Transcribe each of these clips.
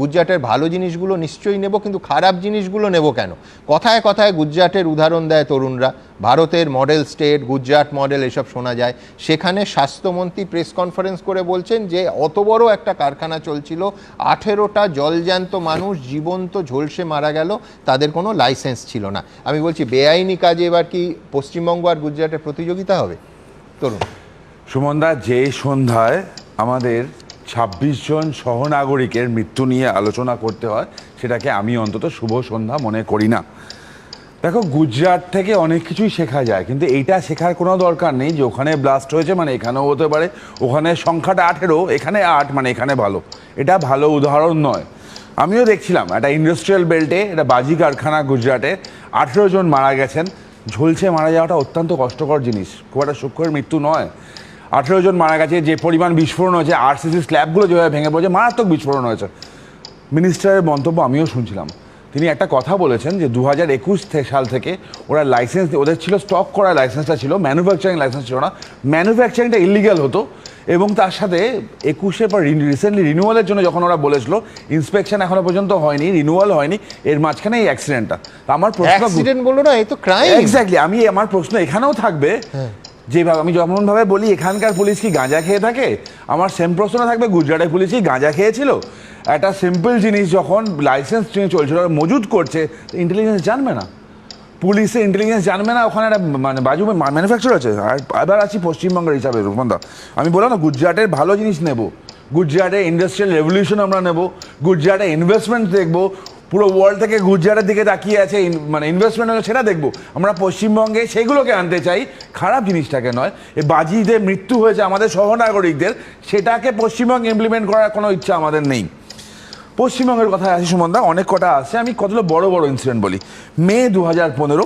গুজরাটের ভালো জিনিসগুলো নিশ্চয়ই নেব, কিন্তু খারাপ জিনিসগুলো নেব কেন? কথায় কথায় গুজরাটের উদাহরণ দেয় তরুণরা। ভারতের মডেল স্টেট গুজরাট মডেল এসব শোনা যায়। সেখানে স্বাস্থ্যমন্ত্রী প্রেস কনফারেন্স করে বলছেন যে, অত বড় একটা কারখানা চলছিল, আঠেরোটা জলজ্যান্ত মানুষ জীবন্ত ঝলসে মারা গেল, তাদের কোনো লাইসেন্স ছিল না। আমি বলছি, বেআইনি কাজে এবার কি পশ্চিমবঙ্গ আর গুজরাটের প্রতিযোগিতা হবে? তরুণ। সুমনদা, যে সন্ধ্যায় আমাদের ছাব্বিশ জন সহনাগরিকের মৃত্যু নিয়ে আলোচনা করতে হয়, সেটাকে আমি অন্তত শুভ সন্ধ্যা মনে করি না। দেখো, গুজরাট থেকে অনেক কিছুই শেখা যায়, কিন্তু এইটা শেখার কোনো দরকার নেই যে ওখানে ব্লাস্ট হয়েছে মানে এখানেও হতে পারে, ওখানে সংখ্যাটা আঠেরো, এখানে আট মানে এখানে ভালো। এটা ভালো উদাহরণ নয়। আমিও দেখছিলাম, একটা ইন্ডাস্ট্রিয়াল বেল্টে এটা বাজি কারখানা গুজরাটে, আঠেরো জন মারা গেছেন। ঝলসে মারা যাওয়াটা অত্যন্ত কষ্টকর জিনিস, খুব একটা সূক্ষ্মের মৃত্যু নয়। আঠেরো জন মারা গেছে যে পরিমাণ বিস্ফোরণ হয়েছে আরসিসি স্ল্যাবগুলো যেভাবে ভেঙে পড়েছে মারাত্মক বিস্ফোরণ হয়েছে। মিনিস্টারের মন্তব্য আমিও শুনছিলাম। তিনি একটা কথা বলেছেন যে দু হাজার একুশ সাল থেকে ওরা লাইসেন্স ওদের ছিল স্টক করার লাইসেন্সটা ছিল ম্যানুফ্যাকচারিং লাইসেন্স ছিল না। ম্যানুফ্যাকচারিংটা ইলিগাল হতো এবং তার সাথে একুশে পর রিসেন্টলি রিনিউয়ালের জন্য যখন ওরা বলেছিল ইন্সপেকশন এখনও পর্যন্ত হয়নি রিনিউয়াল হয়নি এর মাঝখানে এই অ্যাক্সিডেন্টটা আমার প্রশ্ন অ্যাক্সিডেন্ট বলো না এই তো ক্রাইম এক্স্যাক্টলি আমি আমার প্রশ্ন এখানেও থাকবে যেভাবে আমি যেমন ভাবে বলি, এখানকার পুলিশ কি গাঁজা খেয়ে থাকে? আমার সেম প্রশ্ন থাকবে, গুজরাটের পুলিশ কি গাঁজা খেয়েছিল? একটা সিম্পল জিনিস যখন লাইসেন্স নিয়ে চলছিল মজুত করছে ইন্টেলিজেন্স জানবে না। পুলিশে ইন্টেলিজেন্স জানবে না, ওখানে একটা মানে বাজু ম্যানুফ্যাকচার আছে। আর এবার আছি পশ্চিমবঙ্গের হিসাবে, রূপন্দা। আমি বললাম না, গুজরাটের ভালো জিনিস নেব। গুজরাটে ইন্ডাস্ট্রিয়াল রেভলিউশন আমরা নেব। গুজরাটে ইনভেস্টমেন্ট দেখব। পুরো ওয়ার্ল্ড থেকে গুজরাটের দিকে তাকিয়ে আছে মানে ইনভেস্টমেন্ট হলে সেটা দেখব। আমরা পশ্চিমবঙ্গে সেগুলোকে আনতে চাই, খারাপ জিনিসটাকে নয়। এই বাজিতে মৃত্যু হয়েছে আমাদের সহনাগরিকদের, সেটাকে পশ্চিমবঙ্গে ইমপ্লিমেন্ট করার কোনো ইচ্ছা আমাদের নেই। পশ্চিমবঙ্গের কথা আসি সুমনদা, অনেক কটা আছে, আমি কতগুলো বড় বড় ইনসিডেন্ট বলি। মে দু হাজার পনেরো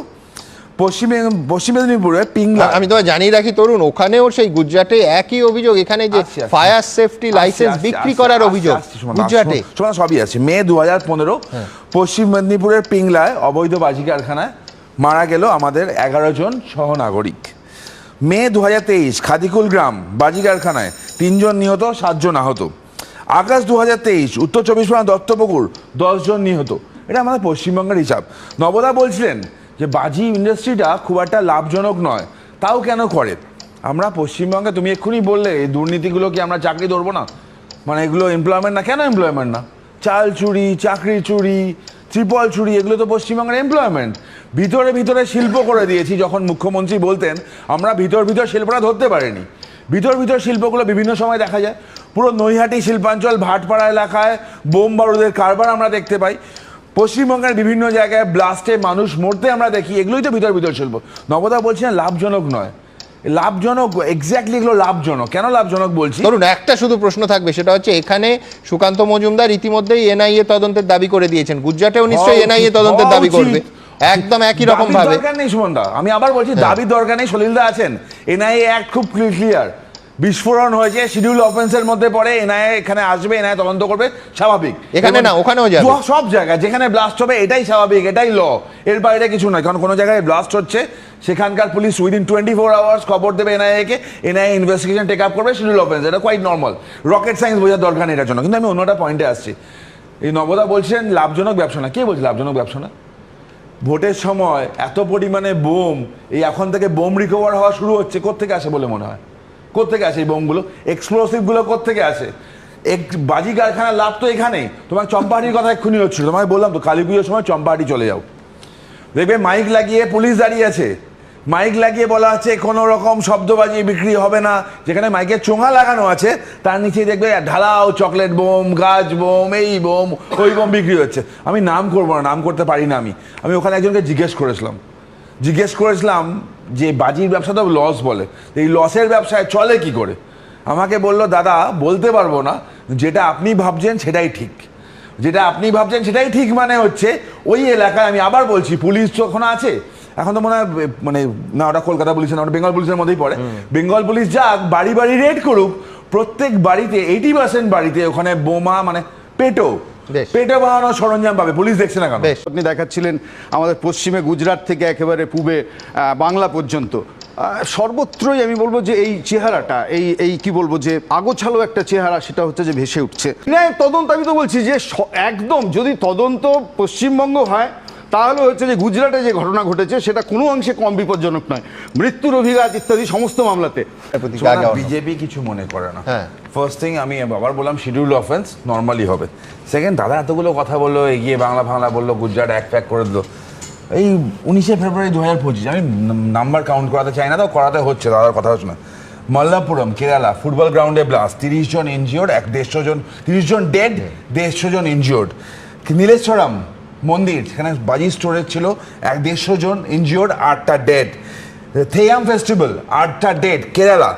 পশ্চিম পশ্চিম মেদিনীপুরে পিংলা। আমি তোমায় জানিয়ে রাখি তরুণ ওখানেও সেই গুজরাটে একই অভিযোগ এখানে যে। ফায়ার সেফটি লাইসেন্স বিক্রি করার অভিযোগ আসছি, গুজরাটে। সুমন, সবই আছে। মে দু হাজার পনেরো পশ্চিম মেদিনীপুরের পিংলায় অবৈধ বাজি কারখানায় মারা গেল আমাদের এগারো জন সহনাগরিক মে দু হাজার তেইশ খাদিকুল গ্রাম বাজি কারখানায় তিনজন নিহত সাতজন আহত। আগস্ট দু হাজার তেইশ উত্তর চব্বিশ পরগনা দত্তপুকুর দশজন নিহত। এটা আমাদের পশ্চিমবঙ্গের হিসাব। নবদা বলছিলেন যে বাজি ইন্ডাস্ট্রিটা খুব একটা লাভজনক নয়, তাও কেন করে? আমরা পশ্চিমবঙ্গে, তুমি এক্ষুনি বললে, এই দুর্নীতিগুলো কি আমরা চাকরি ধরবো না? মানে এগুলো এমপ্লয়মেন্ট না? কেন এমপ্লয়মেন্ট না? চাল চুরি চাকরি চুরি, ত্রিপল চুরি, এগুলো তো পশ্চিমবঙ্গের এমপ্লয়মেন্ট ভিতরে ভিতরে শিল্প করে দিয়েছি, যখন মুখ্যমন্ত্রী বলতেন, আমরা ভিতর ভিতর শিল্পটা ধরতে পারিনি। ভিতর ভিতর শিল্পগুলো বিভিন্ন সময় দেখা যায়। পুরো নৈহাটি, শিল্পাঞ্চল, ভাটপাড়া এলাকায় বোম বারুদের কারবার আমরা দেখতে পাই। পশ্চিমবঙ্গের বিভিন্ন জায়গায় ব্লাস্টে মানুষ মরতে আমরা দেখি এগুলোই তো ভিতর ভিতর শিল্প নবদা বলছেন লাভজনক নয়। লাভজনক এক্স্যাক্টলি এগুলো লাভজনক। কেন লাভজনক বলছি? ধরুন একটা শুধু প্রশ্ন থাকবে সেটা হচ্ছে এখানে সুকান্ত মজুমদার ইতিমধ্যেই এনআইএ তদন্তের দাবি করে দিয়েছেন। গুজরাটেও নিশ্চয়ই এনআইএ উচিত, তদন্তের দাবি করবে। একদম একই রকম ভাবে। হ্যাঁ। দরকার নেই সুমনদা। আমি আবার বলছি দাবির দরকার নেই সলিলদা আছেন। এনআইএ অ্যাক্ট খুব ক্লিয়ার বিস্ফোরণ হয়েছে শিডিউল অফেন্সের মধ্যে পড়ে এনআইএ এখানে আসবে এনআইএ তদন্ত করবে স্বাভাবিক। এখানে না, ওখানেও যাবে। সব জায়গায় যেখানে ব্লাস্ট হবে এটাই স্বাভাবিক এটাই ল এর বাইরে কিছু নয় কারণ কোনো জায়গায় ব্লাস্ট হচ্ছে। সেখানকার police within twenty four hours খবর দেবে এনআইএ কে এনআইএ ইনভেস্টিগেশন টেক আপ করবে শিডিউল অফেন্স এটা কোয়াইট নর্মাল রকেট সায়েন্স বোঝার দরকার নেই এটার জন্য। কিন্তু আমি অন্যটা পয়েন্টে আসছি। এই নবদা বলছেন লাভজনক ব্যবসা না? কে বলছে লাভজনক ব্যবসা না? ভোটের সময় এত পরিমাণে বোম এই এখন থেকে বোম রিকভার হওয়া শুরু হচ্ছে কোত্থেকে আসে বলে মনে হয়? কোত্থেকে আসে এই বোমগুলো? এক্সপ্লোসিভগুলো কোত্থেকে আসে? এক বাজি কারখানার লাভ তো এখানেই। তোমার চম্পাহাটির কথা এক্ষুনি হচ্ছিল। তোমায় বললাম তো, কালী পুজোর সময় চম্পাহাটি চলে যাও। দেখবে মাইক লাগিয়ে পুলিশ দাঁড়িয়ে আছে। মাইক লাগিয়ে বলা আছে, কোনো রকম শব্দবাজি বিক্রি হবে না। যেখানে মাইকের চোঙা লাগানো আছে, তার নিচে দেখবে ঢালাও, চকলেট বোম, গাছ বোম, এই বোম, ওই বোম বিক্রি হচ্ছে। আমি নাম করব না, নাম করতে পারি না আমি। আমি ওখানে একজনকে জিজ্ঞেস করেছিলাম। জিজ্ঞেস করেছিলাম যে বাজির ব্যবসা তো লস বলে এই লসের ব্যবসায় চলে কি করে? আমাকে বলল দাদা বলতে পারব না যেটা আপনি ভাবছেন সেটাই ঠিক। যেটা আপনি ভাবছেন সেটাই ঠিক মানে হচ্ছে ওই এলাকায় আমি আবার বলছি পুলিশ তো ওখানে আছে। এখন তো মনে হয় মানে না ওটা কলকাতা পুলিশ না ওটা বেঙ্গল পুলিশের মধ্যেই পড়ে। বেঙ্গল পুলিশ যাক বাড়ি বাড়ি রেড করুক প্রত্যেক বাড়িতে এইটি পার্সেন্ট বাড়িতে ওখানে বোমা মানে পেটো। পেটো বানানো সরঞ্জাম পাবে পুলিশ দেখছে না কেন? বেশ। আপনি দেখাচ্ছিলেন আমাদের পশ্চিমে গুজরাট থেকে একেবারে পূবে বাংলা পর্যন্ত। সর্বত্রই আমি বলব যে এই চেহারাটা এই এই কি বলব যে আগোছালো একটা চেহারা সেটা হচ্ছে যে ভেসে উঠছে। তদন্ত আমি তো বলছি যে একদম যদি তদন্ত পশ্চিমবঙ্গ হয় তাহলে হচ্ছে যে গুজরাটে যে ঘটনা ঘটেছে সেটা কোনো অংশে কম বিপজ্জনক নয়। মৃত্যুর অভিঘাত ইত্যাদি সমস্ত মামলাতে। বিজেপি কিছু মনে করে না। হ্যাঁ। ফার্স্ট থিং আমি আবার বললাম শিডিউল অফেন্স নর্মালি হবে। সেকেন্ড দাদা এতগুলো কথা বলল এগিয়ে বাংলা বাংলা বলল গুজরাট এক প্যাক করে দিল। এই উনিশে ফেব্রুয়ারি দু হাজার পঁচিশ আমি নাম্বার কাউন্ট করাতে চাই না তো করাতে হচ্ছে দাদার কথা হচ্ছে না। মল্লাপুরম কেরালা ফুটবল গ্রাউন্ডে ব্লাস্ট তিরিশ জন ইনজিওর্ড এক দেড়শো জন তিরিশ জন ডেড দেড়শো জন ইনজিওর্ড নীলেশ্বরম মন্দির সেখানে বাজি স্টোরেজ ছিল এক দেড়শো জন ইনজিওর্ড আটটা ডেড থেয়াম ফেস্টিভ্যাল আটটা ডেট কেরালা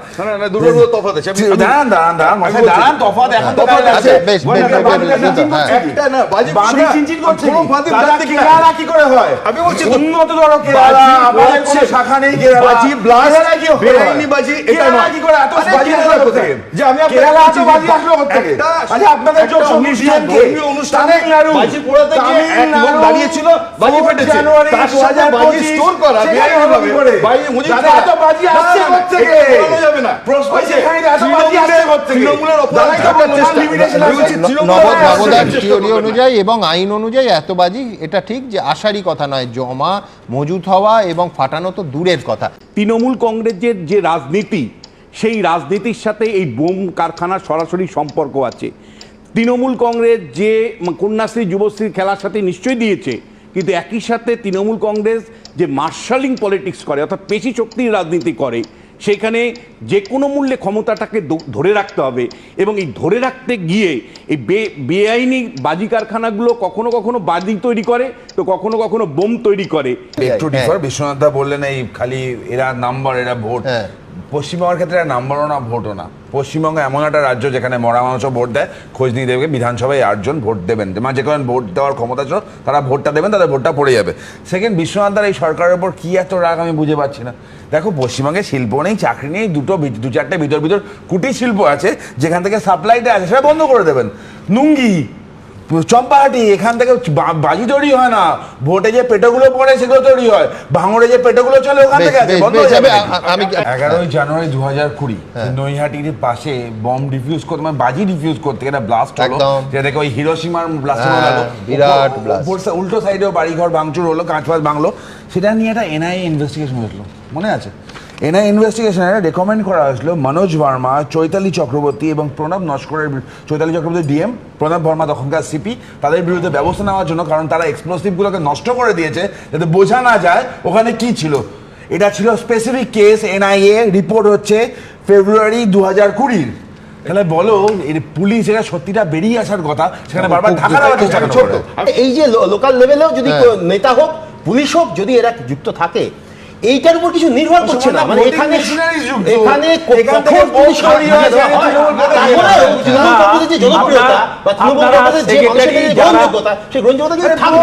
দাঁড়ান দাঁড়ান দাঁড়ান মাথায় দাঁড়ান তফাৎ এখন তো আছে। আছে। বেশ, বলে বেশ, না, বেশ, বাজি বেশ, চিনচিন হ্যাঁ। করছে। একটা না, বাজি বাজি চিনচিন করছে কোনো কি? বাজি দাদা, blast দেখি না। কেরালা কি করে হয়? আমি বলছি তো, উন্নততর কেরালা, আমাদের কোনো শাখা নেই কেরালা। বাজি blast, কি হয়? বেআইনি বাজি, এটা কেরালা কি করে এত বাজি আসলো কোথায়? কোথায়? যে আমি কেরালা এত বাজি আসলো কোথায়? একটা- আপনাদের একটা অনুষ্ঠান, ধর্মীয় অনুষ্ঠানে বাজি পোড়াতে গিয়ে এক লোক দাঁড়িয়েছিল, বাজি ফেটেছে। জানুয়ারি তার সাথে বাজি 2025, করা, সেখানে বেআইনিভাবে। বাজি। এত বাজি এত বাজি। অনুযায়ী এবং আইন অনুযায়ী এতবাজি এটা ঠিক যে আশারই কথা নয় জমা মজুত হওয়া এবং ফাটানো তো দূরের কথা তৃণমূল কংগ্রেসের যে রাজনীতি সেই রাজনীতির সাথে এই বোম কারখানার সরাসরি সম্পর্ক আছে তৃণমূল কংগ্রেস যে কন্যাশ্রী যুবশ্রীর খেলার সাথে নিশ্চয়ই দিয়েছে কিন্তু একই সাথে তৃণমূল কংগ্রেস যে মার্শালিং পলিটিক্স করে অর্থাৎ পেশি শক্তির রাজনীতি করে সেখানে যে কোনো মূল্যে ক্ষমতাটাকে ধরে রাখতে হবে এবং এই ধরে রাখতে গিয়ে এই বে- বেআইনি বাজি কারখানাগুলো কখনো কখনো বাজি তৈরি করে তো কখনো কখনো বোম তৈরি করে একটু হ্যাঁ। ডিফার বিশ্বনাথ দা বললেন এই খালি এরা নাম্বার এরা ভোট হ্যাঁ। পশ্চিমবঙ্গের ক্ষেত্রে নাম্বারও না ভোটও না। পশ্চিমবঙ্গ এমন একটা রাজ্য যেখানে মরা মানুষও ভোট দেয় খোঁজ নিয়ে দেবে বিধানসভায় আটজন ভোট দেবেন। মানে যে কারণ ভোট দেওয়ার ক্ষমতা ছিল, তারা ভোটটা দেবেন, তাদের ভোটটা পড়ে যাবে। সেকেন্ড বিশ্বনাথ দার এই সরকারের উপর কী এত রাগ আমি বুঝে পাচ্ছি না। দেখো, পশ্চিমবঙ্গে শিল্প নেই, চাকরি নেই, দুটো দু চারটে ভিতর ভিতর কুটির শিল্প আছে, যেখান থেকে সাপ্লাইটা আছে সেটা বন্ধ করে দেবেন। নুঙ্গি চম্পাহাটি এখান থেকে বাজি তৈরি হয় না। ভোটে যে পেটোগুলো পড়ে সেগুলো তৈরি হয়। ভাঙড়ে যে পেটোগুলো চলে ওখান থেকে আছে বন্ধ হয়ে যাবে। এগারোই জানুয়ারি দু হাজার কুড়ি নৈহাটির পাশে বম ডিফিউজ করতে মানে বাজি ডিফিউজ করতে একটা ব্লাস্ট হলো। যেটা দেখে ওই হিরোসীমার ব্লাস্ট হ্যাঁ, হলো বিরাট blast। ওপর সা- উল্টো সাইডেও বাড়িঘর ভাঙচুর হলো কাঁচ ফাঁচ ভাঙলো। সেটা নিয়ে একটা এনআইএ ইনভেস্টিগেশন হয়েছিল। মনে আছে? এনআই ইনভেস্টিগেশনে রেকমেন্ড করা হয়েছিল মনোজ ভার্মা চৈতালি চক্রবর্তী এবং প্রণব নস্করের চৈতালি চক্রবর্তী ডিএম প্রণব ভার্মা তখনকার সিপি তাদের বিরুদ্ধে ব্যবস্থা নেওয়ার জন্য কারণ তারা এক্সপ্লোসিভগুলোকে নষ্ট করে দিয়েছে যাতে বোঝা না যায় ওখানে কি ছিল। এটা ছিল স্পেসিফিক কেস এনআইএ রিপোর্ট হচ্ছে ফেব্রুয়ারি দু হাজার কুড়ির। তাহলে বলো এর পুলিশ এটা সত্যিটা বেরিয়ে আসার কথা সেখানে বারবার ঢাকা দেওয়ার চেষ্টা এই যে লোকাল লেভেলেও যদি হ্যাঁ। কেউ নেতা হোক পুলিশ হোক যদি এরা যুক্ত থাকে এইটার উপর কিছু নির্ভর করছে না। মানে এখানে এখানে কখন পুলিশ vote তৈরি দেওয়া তৃণমূল ভোটে তাহলেও দিয়ে তৃণমূল না, কংগ্রেসের যে জনপ্রিয়তা বা তৃণমূল কংগ্রেসের যে মানুষের গ্রহণযোগ্যতা সেই গ্রহণযোগ্যতা কিন্তু থাকবে